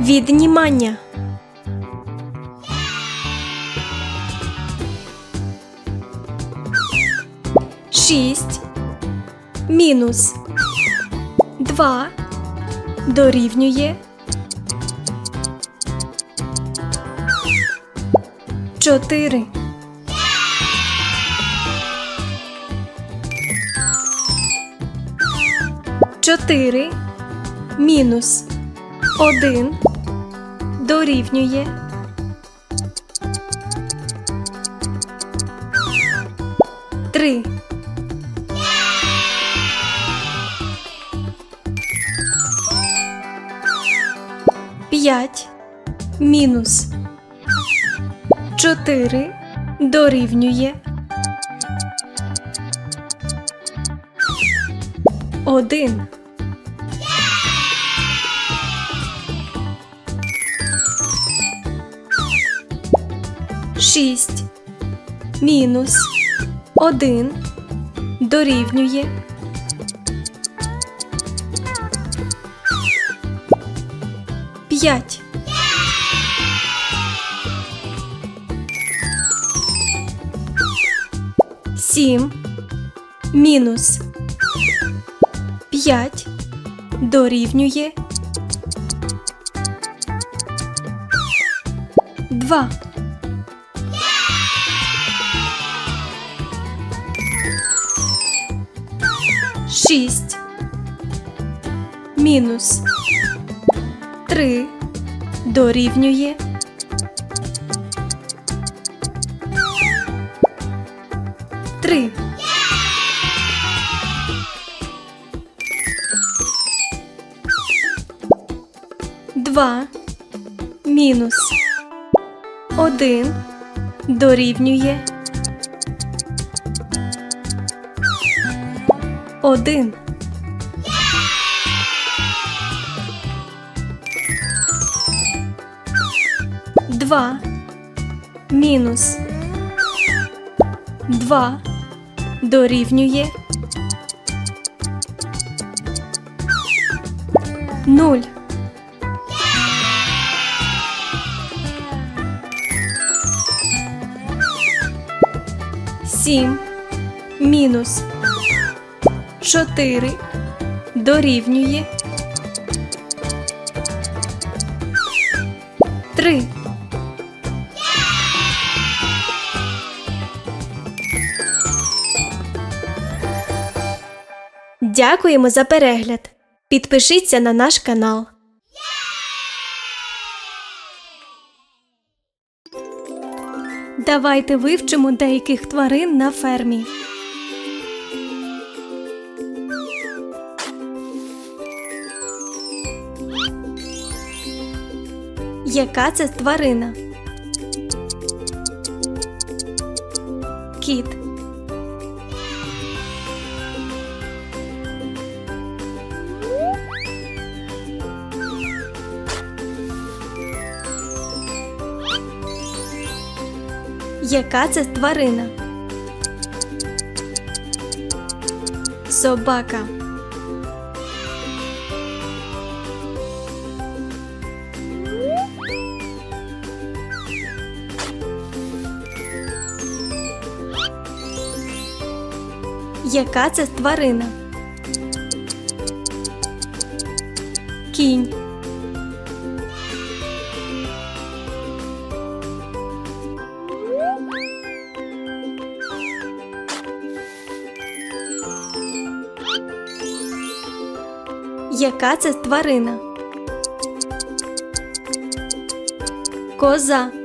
Віднімання. Шість. Мінус. Два. Дорівнює. Чотири. Чотири. Мінус. Один дорівнює. Три. П'ять. Мінус. Чотири. Дорівнює. Один. Шість мінус один дорівнює п'ять. Сім мінус п'ять дорівнює два. Шість мінус три дорівнює три. Два мінус один дорівнює один. Два. Мінус. Два. Дорівнює. Нуль. Сім. Мінус чотири дорівнює три. Дякуємо за перегляд. Підпишіться на наш канал. Давайте вивчимо деяких тварин на фермі. Яка це тварина? Кіт. Яка це тварина? Собака. Яка це тварина? Кінь. Яка це тварина? Коза.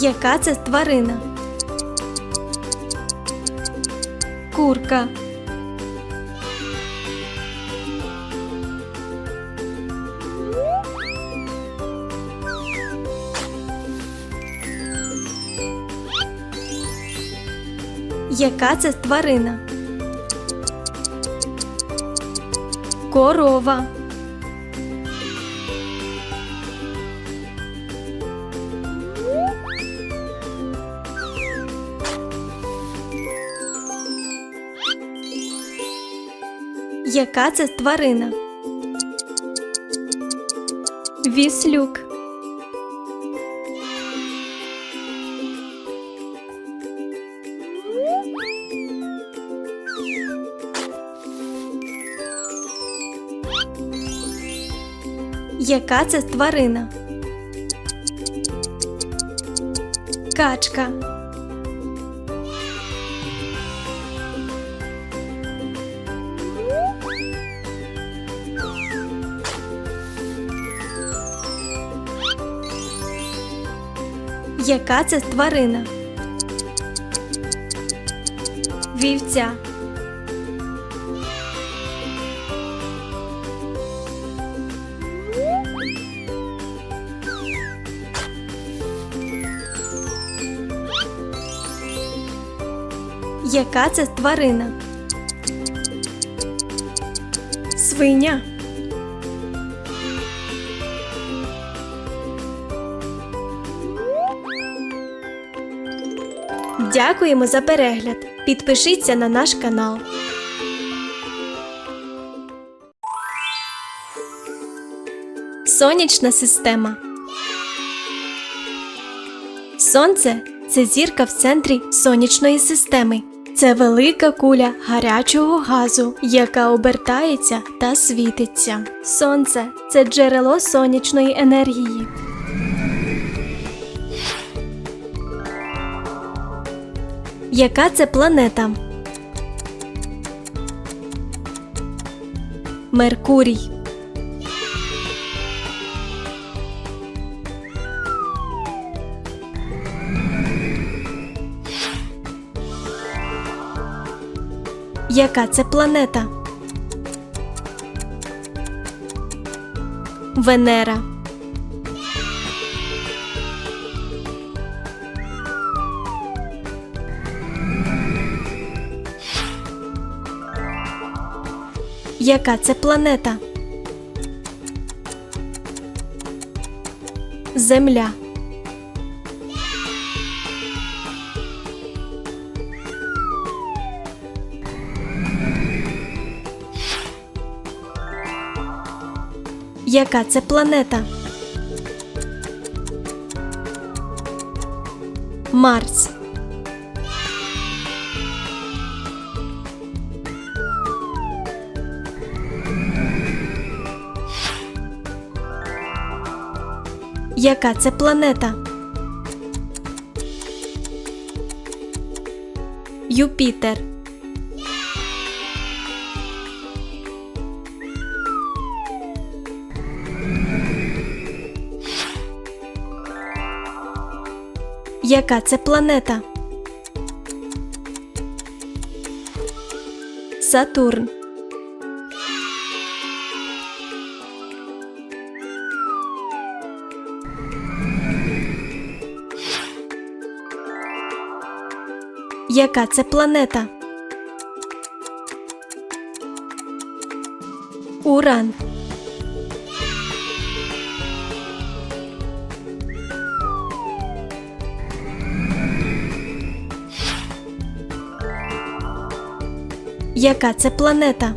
Яка це тварина? Курка. Яка це тварина? Корова. Яка це тварина? Віслюк. Яка це тварина? Качка. Яка це тварина? Вівця. Яка це тварина? Свиня. Дякуємо за перегляд. Підпишіться на наш канал. Сонячна система. Сонце це зірка в центрі сонячної системи. Це велика куля гарячого газу, яка обертається та світиться. Сонце це джерело сонячної енергії. Яка це планета? Меркурій. Яка це планета? Венера. Яка це планета? Земля. Яка це планета? Марс. Яка це планета? Юпітер. Яка це планета? Сатурн. Яка це планета? Уран. Яка це планета?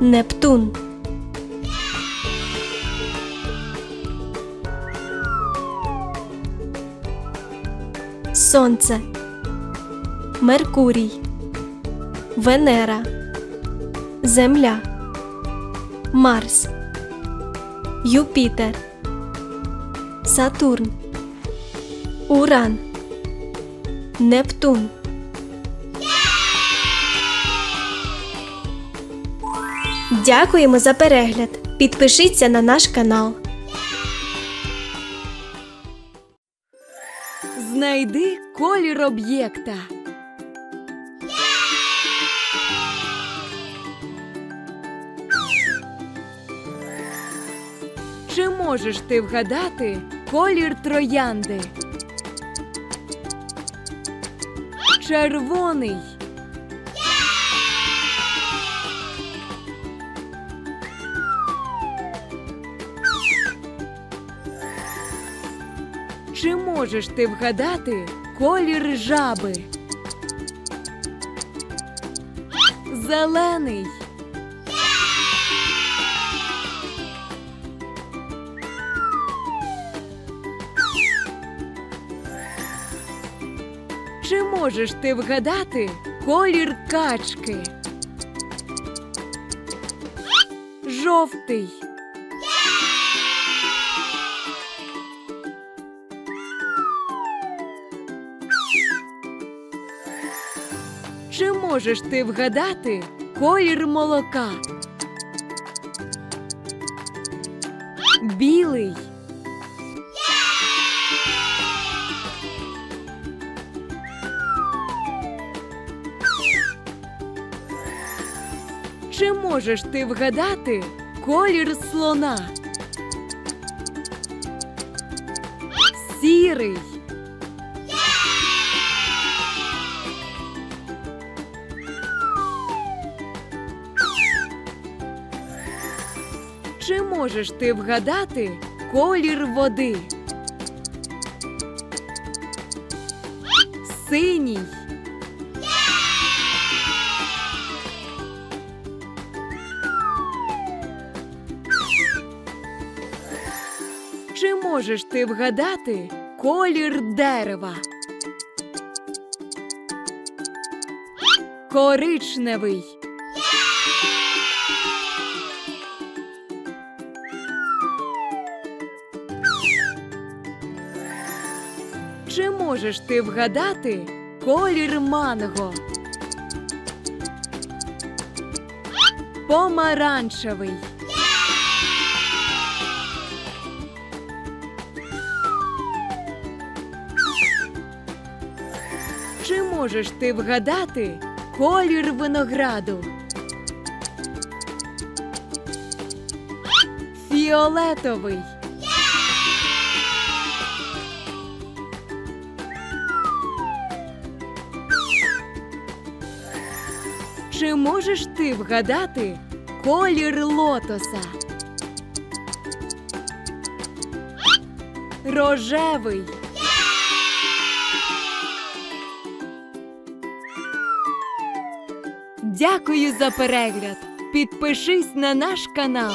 Нептун. Сонце. Меркурій. Венера. Земля. Марс. Юпітер. Сатурн. Уран. Нептун. Дякуємо за перегляд. Підпишіться на наш канал. Знайди колір об'єкта. Чи можеш ти вгадати колір троянди? Червоний. Чи можеш ти вгадати колір жаби? Зелений. Чи можеш ти вгадати колір качки? Жовтий. Можеш ти вгадати колір молока? Білий. Чи можеш ти вгадати колір слона? Сірий. Чи можеш ти вгадати колір води? Синій. Чи можеш ти вгадати колір дерева? Коричневий. Можеш ти вгадати колір манго? Помаранчевий. Чи можеш ти вгадати колір винограду? Фіолетовий. Чи можеш ти вгадати колір лотоса? Рожевий. Дякую за перегляд. Підпишись на наш канал.